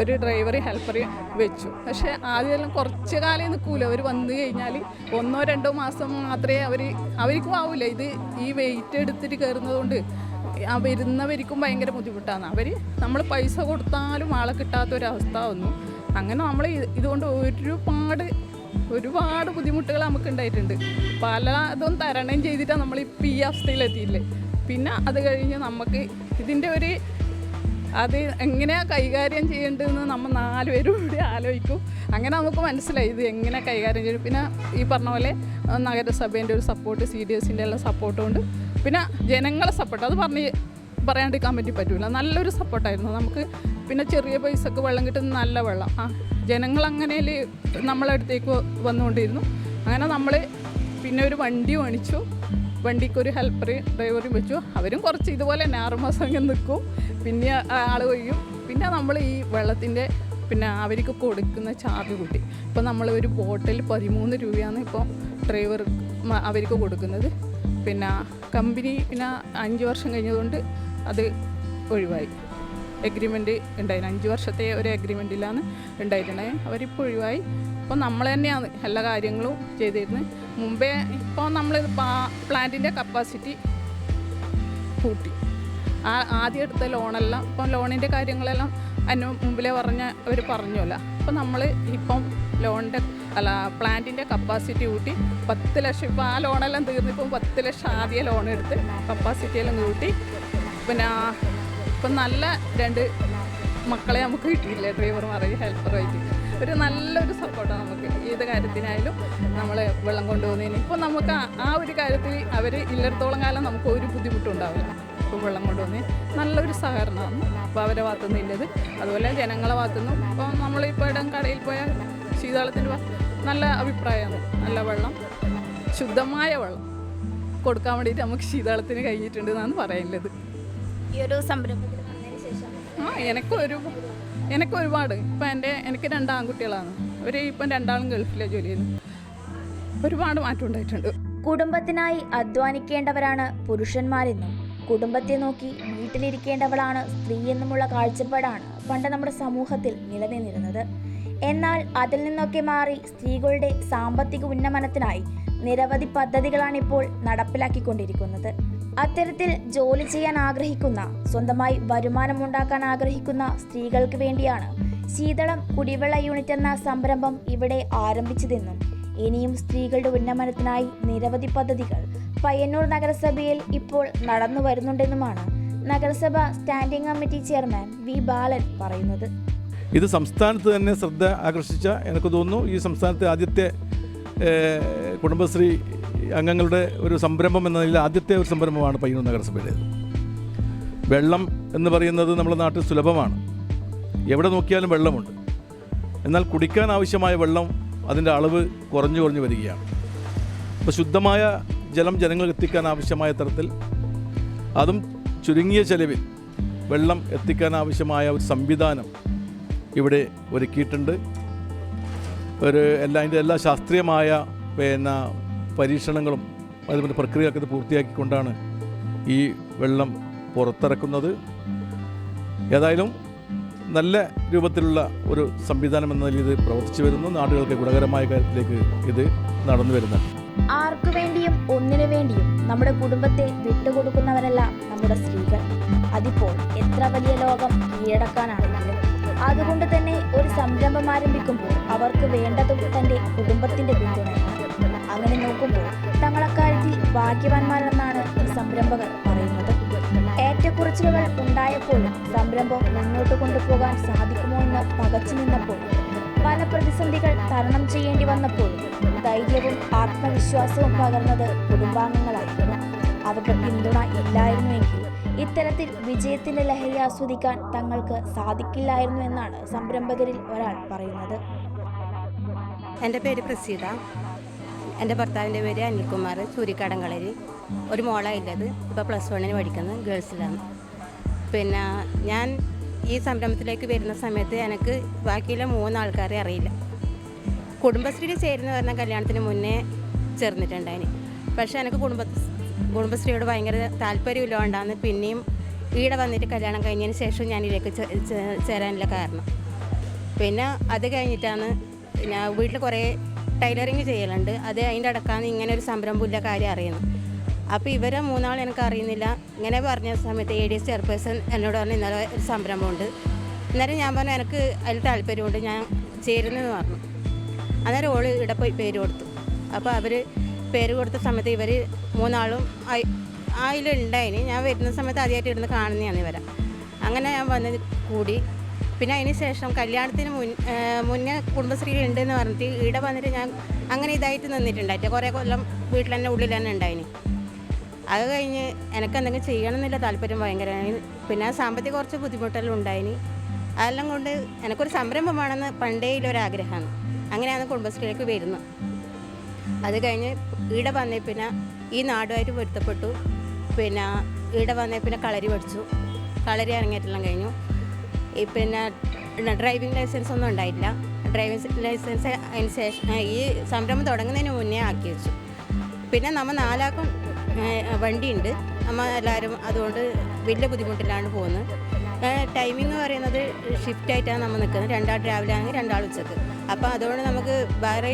ഒരു ഡ്രൈവറേയും ഹെൽപ്പറേയും വെച്ചു. പക്ഷേ ആദ്യമെല്ലാം കുറച്ച് കാലം നിൽക്കൂല. അവർ വന്നു കഴിഞ്ഞാൽ ഒന്നോ രണ്ടോ മാസം മാത്രമേ അവർ അവർക്കും ആവില്ല ഇത് ഈ വെയിറ്റ് എടുത്തിട്ട് കയറുന്നതുകൊണ്ട് ആ വരുന്നവർക്കും ഭയങ്കര ബുദ്ധിമുട്ടാണ്. അവർ നമ്മൾ പൈസ കൊടുത്താലും ആളെ കിട്ടാത്തൊരവസ്ഥ വന്നു. അങ്ങനെ നമ്മൾ ഇതുകൊണ്ട് ഒരുപാട് ഒരുപാട് ബുദ്ധിമുട്ടുകൾ നമുക്ക് ഉണ്ടായിട്ടുണ്ട് പല ഇതും തരണം ചെയ്തിട്ടാണ് നമ്മളിപ്പോൾ ഈ അവസ്ഥയിലെത്തിയില്ലേ. പിന്നെ അത് കഴിഞ്ഞ് നമുക്ക് ഇതിന്റെ ഒരു അത് എങ്ങനെയാണ് കൈകാര്യം ചെയ്യേണ്ടതെന്ന് നമ്മൾ നാലുപേരും കൂടി ആലോചിക്കും. അങ്ങനെ നമുക്ക് മനസ്സിലായി ഇത് എങ്ങനെ കൈകാര്യം ചെയ്യും. പിന്നെ ഈ പറഞ്ഞ പോലെ നഗരസഭേന്റെ ഒരു സപ്പോർട്ട് സി ഡി എസിന്റെ എല്ലാം സപ്പോർട്ട് പിന്നെ ജനങ്ങളെ സപ്പോർട്ട് അത് പറഞ്ഞ് പറയാണ്ടിരിക്കാൻ പറ്റി പറ്റില്ല നല്ലൊരു സപ്പോർട്ടായിരുന്നു. നമുക്ക് പിന്നെ ചെറിയ പൈസക്ക് വെള്ളം കിട്ടുന്ന നല്ല വെള്ളം. ആ ജനങ്ങൾ അങ്ങനെ നമ്മളെ അടുത്തേക്ക് വന്നുകൊണ്ടിരുന്നു. അങ്ങനെ നമ്മൾ പിന്നെ ഒരു വണ്ടി മേടിച്ചു വണ്ടിക്ക് ഒരു ഹെൽപ്പർ ഡ്രൈവറും വെച്ചു. അവരും കുറച്ച് ഇതുപോലെ തന്നെ ആറുമാസം അങ്ങ് നിൽക്കും പിന്നെ ആൾ ഒഴിയും പിന്നെ നമ്മൾ ഈ വെള്ളത്തിന്റെ പിന്നെ അവർക്ക് കൊടുക്കുന്ന ചാർജ് കൂട്ടി. ഇപ്പോൾ നമ്മൾ ഒരു ബോട്ടിൽ പതിമൂന്ന് രൂപയാണ് ഇപ്പോൾ ഡ്രൈവർ അവർക്ക് കൊടുക്കുന്നത്. പിന്നെ കമ്പനി പിന്നെ അഞ്ച് വർഷം കഴിഞ്ഞതുകൊണ്ട് അത് ഒഴിവായി. എഗ്രിമെന്റ് ഉണ്ടായിരുന്നു അഞ്ച് വർഷത്തെ ഒരു എഗ്രിമെന്റിലാണ് ഉണ്ടായിരുന്നത് അവരിപ്പോൾ ഒഴിവായി. അപ്പോൾ നമ്മൾ തന്നെയാണ് എല്ലാ കാര്യങ്ങളും ചെയ്തിരുന്നത് മുമ്പേ ഇപ്പോൾ നമ്മൾ പ്ലാന്റിന്റെ കപ്പാസിറ്റി കൂട്ടി. ആ ആദ്യം എടുത്ത ലോണെല്ലാം ഇപ്പം ലോണിന്റെ കാര്യങ്ങളെല്ലാം അതിന് മുമ്പിലേ പറഞ്ഞ അവർ പറഞ്ഞല്ല അപ്പോൾ നമ്മൾ ഇപ്പം ലോണിന്റെ അല്ല പ്ലാന്റിന്റെ കപ്പാസിറ്റി കൂട്ടി പത്ത് ലക്ഷം. ഇപ്പോൾ ആ ലോണെല്ലാം തീർന്നിപ്പം പത്ത് ലക്ഷം ആദ്യം ലോൺ എടുത്ത് കപ്പാസിറ്റി എല്ലാം കൂട്ടി പിന്നെ ഇപ്പം നല്ല രണ്ട് മക്കളെ നമുക്ക് കിട്ടിയില്ലേ ഡ്രൈവർമാരെ ഹെൽപ്പറായിട്ട് ഒരു നല്ലൊരു സപ്പോർട്ടാണ് നമുക്ക്. ഏത് കാര്യത്തിനായാലും നമ്മൾ വെള്ളം കൊണ്ടുപോകുന്നതിന്. ഇപ്പോൾ നമുക്ക് ആ- ഒരു കാര്യത്തിൽ അവർ ഇല്ലടത്തോളം കാലം നമുക്ക് ഒരു ബുദ്ധിമുട്ടും ഉണ്ടാവില്ല ഇപ്പോൾ വെള്ളം കൊണ്ടുപോകുന്നതിന്. നല്ലൊരു സഹകരണമാണ്. അപ്പോൾ അവരെ ഭാഗത്തുനിന്ന് ഇല്ലത്. അതുപോലെ ജനങ്ങളെ ഭാഗത്തുനിന്നും ഇപ്പോൾ നമ്മളിപ്പോൾ ഇടം കടയിൽ പോയാൽ ശീതളത്തിന്റെ നല്ല അഭിപ്രായമാണ് നല്ല വെള്ളം. ശുദ്ധമായ വെള്ളം. കൊടുക്കാൻ വേണ്ടിയിട്ട് നമുക്ക് ശീതളത്തിന് കഴിഞ്ഞിട്ടുണ്ട് എന്നാണ് പറയുന്നത് ഈ ഒരു സംരംഭത്തിൽ ശേഷം ആ എനിക്ക് ഒരു എനിക്ക് ഒരുപാട്. ഇപ്പം എന്റെ എനിക്ക് രണ്ട് ഒരു ഇപ്പം രണ്ടാളും ഗൾഫിലെ ജോലി ഒരുപാട് മാറ്റം ഉണ്ടായിട്ടുണ്ട്. കുടുംബത്തിനായി അധ്വാനിക്കേണ്ടവരാണ് പുരുഷന്മാരെന്നും കുടുംബത്തെ നോക്കി വീട്ടിലിരിക്കേണ്ടവളാണ് സ്ത്രീ എന്നുമുള്ള കാഴ്ചപ്പാടാണ് പണ്ട് നമ്മുടെ സമൂഹത്തിൽ നിലനിന്നിരുന്നത്. എന്നാൽ അതിൽ നിന്നൊക്കെ മാറി സ്ത്രീകളുടെ സാമ്പത്തിക ഉന്നമനത്തിനായി നിരവധി പദ്ധതികളാണ് പദ്ധതികളാണിപ്പോൾ നടപ്പിലാക്കിക്കൊണ്ടിരിക്കുന്നത്. അത്തരത്തിൽ ജോലി ചെയ്യാൻ ആഗ്രഹിക്കുന്ന സ്വന്തമായി വരുമാനമുണ്ടാക്കാൻ ആഗ്രഹിക്കുന്ന സ്ത്രീകൾക്ക് വേണ്ടിയാണ് ശീതളം കുടിവെള്ള യൂണിറ്റ് എന്ന സംരംഭം ഇവിടെ ആരംഭിച്ചതെന്നും ഇനിയും സ്ത്രീകളുടെ ഉന്നമനത്തിനായി നിരവധി പദ്ധതികൾ പയ്യന്നൂർ നഗരസഭയിൽ ഇപ്പോൾ നടന്നു വരുന്നുണ്ടെന്നുമാണ് നഗരസഭ standing committee chairman V. Balan പറയുന്നത്. ഇത് സംസ്ഥാനത്ത് തന്നെ ശ്രദ്ധ ആകർഷിച്ച എനിക്ക് തോന്നുന്നു. ഈ സംസ്ഥാനത്തെ ആദ്യത്തെ കുടുംബശ്രീ അംഗങ്ങളുടെ ഒരു സംരംഭം എന്ന നിലയിൽ ആദ്യത്തെ ഒരു സംരംഭമാണ് പയ്യന്നൂർ നഗരസഭയുടേത്. വെള്ളം എന്ന് പറയുന്നത് നമ്മുടെ നാട്ടിൽ സുലഭമാണ്. എവിടെ നോക്കിയാലും വെള്ളമുണ്ട്. എന്നാൽ കുടിക്കാൻ ആവശ്യമായ വെള്ളം അതിന്റെ അളവ് കുറഞ്ഞു കുറഞ്ഞു വരികയാണ്. അപ്പോൾ ശുദ്ധമായ ജലം ജനങ്ങൾക്ക് എത്തിക്കാൻ ആവശ്യമായ തരത്തിൽ അതും ചുരുങ്ങിയ ചെലവിൽ വെള്ളം എത്തിക്കാൻ ആവശ്യമായ ഒരു സംവിധാനം ഇവിടെ ഒരുക്കിയിട്ടുണ്ട്. ഒരു എല്ലാ അതിന്റെ എല്ലാ ശാസ്ത്രീയമായ പിന്നെ പരീക്ഷണങ്ങളും അതുപോലെ പ്രക്രിയയൊക്കെ പൂർത്തിയാക്കിക്കൊണ്ടാണ് ഈ വെള്ളം പുറത്തിറക്കുന്നത്. ഏതായാലും നല്ല രൂപത്തിലുള്ള ഒരു സംവിധാനം എന്ന നിലയിൽ ഇത് പ്രവർത്തിച്ചു വരുന്നു. നാടുകൾക്ക് ഗുണകരമായ കാര്യത്തിലേക്ക് ഇത് നടന്നു വരുന്നുണ്ട്. ആർക്കു വേണ്ടിയും ഒന്നിനു വേണ്ടിയും നമ്മുടെ കുടുംബത്തെ വിട്ടുകൊടുക്കുന്നവരല്ല നമ്മുടെ സ്ത്രീകൾ. അതിപ്പോൾ എത്ര വലിയ ലോകം കീഴടക്കാനാണ് അതുകൊണ്ട് തന്നെ ഒരു സംരംഭം ആരംഭിക്കുമ്പോൾ അവർക്ക് വേണ്ടതും തന്റെ കുടുംബത്തിന്റെ പിന്തുണയാണ്. അങ്ങനെ നോക്കുമ്പോൾ തങ്ങളക്കാലത്തിൽ ഭാഗ്യവാന്മാരെന്നാണ് സംരംഭകർ പറയുന്നത്. ഏറ്റക്കുറച്ചിലുകൾ ഉണ്ടായപ്പോഴും സംരംഭം മുന്നോട്ട് കൊണ്ടുപോകാൻ സാധിക്കുമോ എന്ന് പകച്ചു നിന്നപ്പോൾ പല പ്രതിസന്ധികൾ തരണം ചെയ്യേണ്ടി വന്നപ്പോൾ ധൈര്യവും ആത്മവിശ്വാസവും പകർന്നത് കുടുംബാംഗങ്ങളായിരുന്നു അവരുടെ പിന്തുണ ഇല്ലായിരുന്നുവെങ്കിൽ ഇത്തരത്തിൽ വിജയത്തിന്റെ ലഹരി ആസ്വദിക്കാൻ തങ്ങൾക്ക് സാധിക്കില്ലായിരുന്നു എന്നാണ് സംരംഭകരിൽ ഒരാൾ പറയുന്നത്. എന്റെ പേര് പ്രസീത. എന്റെ ഭർത്താവിന്റെ പേര് അനിൽകുമാർ ചൂരിക്കാടങ്കളരി ഒരു മോളായില്ലത് ഇപ്പോൾ പ്ലസ് വണ്ണിന് പഠിക്കുന്നത് ഗേൾസിലാണ്. പിന്നെ ഞാൻ ഈ സംരംഭത്തിലേക്ക് വരുന്ന സമയത്ത് എനിക്ക് ബാക്കിയുള്ള മൂന്നാൾക്കാരെ അറിയില്ല. കുടുംബശ്രീയിൽ ചേരുന്ന പറഞ്ഞ കല്യാണത്തിന് മുന്നേ ചേർന്നിട്ടുണ്ടായിന്. പക്ഷേ എനിക്ക് കുടുംബ കുടുംബശ്രീയോട് ഭയങ്കര താല്പര്യമില്ലാണ്ടാന്ന് പിന്നെയും ഈടെ വന്നിട്ട് കല്യാണം കഴിഞ്ഞതിന് ശേഷം ഞാൻ ഇതിലേക്ക് ചേരാനുള്ള കാരണം. പിന്നെ അത് കഴിഞ്ഞിട്ടാണ് ഞാൻ വീട്ടിൽ കുറേ ടൈലറിങ് ചെയ്യലുണ്ട്. അത് അതിന്റെ അടക്കാന്ന് ഇങ്ങനെ ഒരു സംരംഭമില്ല കാര്യം അറിയുന്നു. അപ്പോൾ ഇവരെ മൂന്നാൾ എനിക്ക് അറിയുന്നില്ല. ഇങ്ങനെ പറഞ്ഞ സമയത്ത് എ ഡി എസ് ചെയർപേഴ്സൺ എന്നോട് പറഞ്ഞു ഇന്നലെ ഒരു സംരംഭമുണ്ട്. അന്നേരം ഞാൻ പറഞ്ഞു എനിക്ക് അതിൽ താല്പര്യമുണ്ട്. ഞാൻ ചേരുന്നെന്ന് പറഞ്ഞു. അന്നേരം ഓൾ ഇവിടെ പോയി പേര് കൊടുത്തു. അപ്പോൾ അവർ പേര് കൊടുത്ത സമയത്ത് ഇവർ മൂന്നാളും അതിലുണ്ടായിന് ഞാൻ വരുന്ന സമയത്ത് ആദ്യമായിട്ട് ഇരുന്ന് കാണുന്നതാണ് ഇവരെ. അങ്ങനെ ഞാൻ വന്നത് കൂടി. പിന്നെ അതിന് ശേഷം കല്യാണത്തിന് മുൻ മുന്നേ കുടുംബശ്രീ ഉണ്ടെന്ന് പറഞ്ഞിട്ട് ഇവിടെ വന്നിട്ട് ഞാൻ അങ്ങനെ ഇതായിട്ട് നിന്നിട്ടുണ്ടായിട്ട് കുറേ കൊല്ലം വീട്ടിൽ തന്നെ ഉള്ളിൽ തന്നെ ഉണ്ടായിന്. അത് കഴിഞ്ഞ് എനിക്ക് എന്തെങ്കിലും ചെയ്യണമെന്നില്ല താല്പര്യം ഭയങ്കരമായി പിന്നെ സാമ്പത്തിക കുറച്ച് ബുദ്ധിമുട്ടെല്ലാം ഉണ്ടായിന്. അതെല്ലാം കൊണ്ട് എനിക്കൊരു സംരംഭം വേണമെന്ന് പണ്ടേ ഒരാഗ്രഹമാണ് അങ്ങനെയാണ് കുടുംബശ്രീയിലേക്ക് വരുന്നത്. അത് കഴിഞ്ഞ് ഈടെ വന്നേ പിന്നെ ഈ നാടുമായിട്ട് പൊരുത്തപ്പെട്ടു. പിന്നെ ഈടെ വന്നേ പിന്നെ കളരി പഠിച്ചു. കളരി അരങ്ങേറ്റെല്ലാം കഴിഞ്ഞു. പിന്നെ ഡ്രൈവിംഗ് ലൈസൻസ് ഒന്നും ഉണ്ടായിട്ടില്ല. ഡ്രൈവിംഗ് ലൈസൻസ് അതിന് ശേഷം ഈ സംരംഭം തുടങ്ങുന്നതിന് മുന്നേ ആക്കി വെച്ചു. പിന്നെ നമ്മൾ നാലാക്കും വണ്ടിയുണ്ട്. നമ്മൾ എല്ലാവരും അതുകൊണ്ട് വലിയ ബുദ്ധിമുട്ടിലാണ് പോകുന്നത്. ടൈമിംഗ് പറയുന്നത് ഷിഫ്റ്റ് ആയിട്ടാണ് നമ്മൾ നിൽക്കുന്നത്. രണ്ടാൾ രാവിലെ ആണെങ്കിൽ രണ്ടാൾ ഉച്ചയ്ക്ക്. അപ്പോൾ അതുകൊണ്ട് നമുക്ക് വേറെ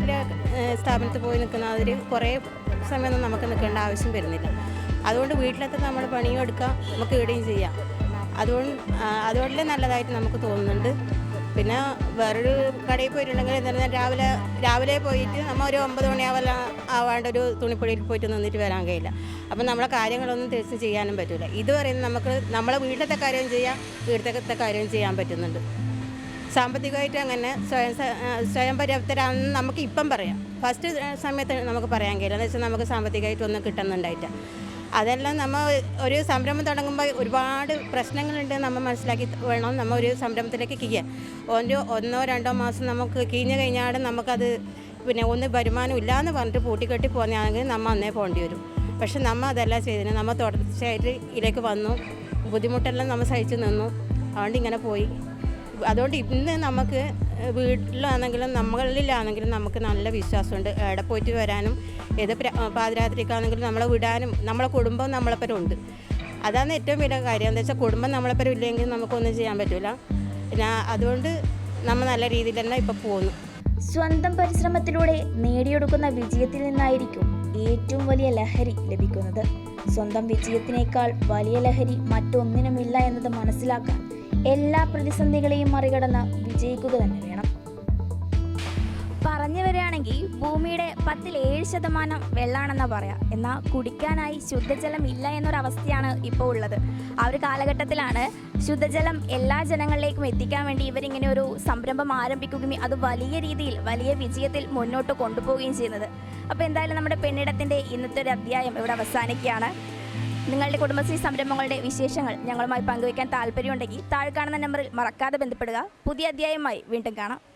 സ്ഥാപനത്തിൽ പോയി നിൽക്കുന്ന അതിൽ കുറേ സമയമൊന്നും നമുക്ക് നിൽക്കേണ്ട ആവശ്യം വരുന്നില്ല. അതുകൊണ്ട് വീട്ടിലത്തെ നമ്മൾ പണിയും എടുക്കാം. നമുക്ക് ഇവിടെയും ചെയ്യാം. അതുകൊണ്ട് അതുകൊണ്ട് നല്ലതായിട്ട് നമുക്ക് തോന്നുന്നുണ്ട്. പിന്നെ വേറൊരു കടയിൽ പോയിട്ടുണ്ടെങ്കിൽ എന്താ രാവിലെ രാവിലെ പോയിട്ട് നമ്മൾ ഒരു ഒമ്പത് മണിയാവല്ല ആവാണ്ട് ഒരു തുണിപ്പൊടിയിൽ പോയിട്ട് നിന്നിട്ട് വരാൻ കഴിയില്ല. അപ്പം നമ്മളെ കാര്യങ്ങളൊന്നും തിരിച്ച് ചെയ്യാനും പറ്റില്ല ഇത് പറയുന്നത് നമുക്ക് നമ്മളെ വീട്ടിലത്തെ കാര്യം ചെയ്യാം വീട്ടിലത്തെ കാര്യം ചെയ്യാൻ പറ്റുന്നുണ്ട്. സാമ്പത്തികമായിട്ട് അങ്ങനെ സ്വയം സ്വയം പര്യാപ്തരാണെന്ന് നമുക്ക് ഇപ്പം പറയാം. ഫസ്റ്റ് സമയത്ത് നമുക്ക് പറയാൻ കഴിയില്ല. എന്ന് വെച്ചാൽ നമുക്ക് സാമ്പത്തികമായിട്ടൊന്നും കിട്ടുന്നുണ്ടായിട്ട അതെല്ലാം നമ്മൾ ഒരു സംരംഭം തുടങ്ങുമ്പോൾ ഒരുപാട് പ്രശ്നങ്ങളുണ്ട് നമ്മൾ മനസ്സിലാക്കി വേണം നമ്മൾ ഒരു സംരംഭത്തിലേക്ക് കീയാൻ ഒരു ഒന്നോ രണ്ടോ മാസം നമുക്ക് കീഞ്ഞു കഴിഞ്ഞാൽ നമുക്കത് പിന്നെ ഒന്ന് വരുമാനം ഇല്ലയെന്ന് പറഞ്ഞിട്ട് പൂട്ടിക്കെട്ടി പോകുന്നതാണെങ്കിൽ നമ്മൾ അന്നേ പോകേണ്ടി വരും. പക്ഷെ നമ്മൾ അതെല്ലാം ചെയ്തിന്. നമ്മൾ തുടർച്ചയായിട്ട് ഇതിലേക്ക് വന്നു. ബുദ്ധിമുട്ടെല്ലാം നമ്മൾ സഹിച്ചു നിന്നു. അതുകൊണ്ട് ഇങ്ങനെ പോയി. അതുകൊണ്ട് ഇന്ന് നമുക്ക് വീട്ടിലാണെങ്കിലും നമ്മളിലാണെങ്കിലും നമുക്ക് നല്ല വിശ്വാസമുണ്ട്. എവിടെ പോയിട്ട് വരാനും ഏത് പാതിരാത്രിക്കാണെങ്കിലും നമ്മളെ വിടാനും നമ്മളെ കുടുംബം നമ്മളെപ്പരം ഉണ്ട്. അതാണ് ഏറ്റവും വലിയ കാര്യം. എന്താ വെച്ചാൽ കുടുംബം നമ്മളെപ്പരം ഇല്ലെങ്കിൽ നമുക്കൊന്നും ചെയ്യാൻ പറ്റില്ല പിന്നെ അതുകൊണ്ട് നമ്മൾ നല്ല രീതിയിൽ തന്നെ ഇപ്പോൾ പോകുന്നു സ്വന്തം പരിശ്രമത്തിലൂടെ നേടിയെടുക്കുന്ന വിജയത്തിൽ നിന്നായിരിക്കും ഏറ്റവും വലിയ ലഹരി ലഭിക്കുന്നത്. സ്വന്തം വിജയത്തിനേക്കാൾ വലിയ ലഹരി മറ്റൊന്നിനുമില്ല എന്നത് മനസ്സിലാക്കാൻ എല്ലാ പ്രതിസന്ധികളെയും മറികടന്ന് വിജയിക്കുക തന്നെ വേണം. പറഞ്ഞു വരികയാണെങ്കിൽ ഭൂമിയുടെ പത്തിൽ ഏഴ് ശതമാനം വെള്ളമാണെന്നാ പറയാം. എന്നാൽ കുടിക്കാനായി ശുദ്ധജലം ഇല്ല എന്നൊരവസ്ഥയാണ് ഇപ്പോൾ ഉള്ളത്. ആ ഒരു കാലഘട്ടത്തിലാണ് ശുദ്ധജലം എല്ലാ ജനങ്ങളിലേക്കും എത്തിക്കാൻ വേണ്ടി ഇവരിങ്ങനെ ഒരു സംരംഭം ആരംഭിക്കുകയും അത് വലിയ രീതിയിൽ വലിയ വിജയത്തിൽ മുന്നോട്ട് കൊണ്ടുപോവുകയും ചെയ്യുന്നത്. അപ്പോൾ എന്തായാലും നമ്മുടെ പെണ്ണിടത്തിന്റെ ഇന്നത്തെ ഒരു അധ്യായം ഇവിടെ അവസാനിക്കുകയാണ്. നിങ്ങളുടെ കുടുംബശ്രീ സംരംഭങ്ങളുടെ വിശേഷങ്ങൾ ഞങ്ങളുമായി പങ്കുവയ്ക്കാൻ താല്പര്യമുണ്ടെങ്കിൽ താഴെ കാണുന്ന നമ്പറിൽ മറക്കാതെ ബന്ധപ്പെടുക. പുതിയ അധ്യായമായി വീണ്ടും കാണാം.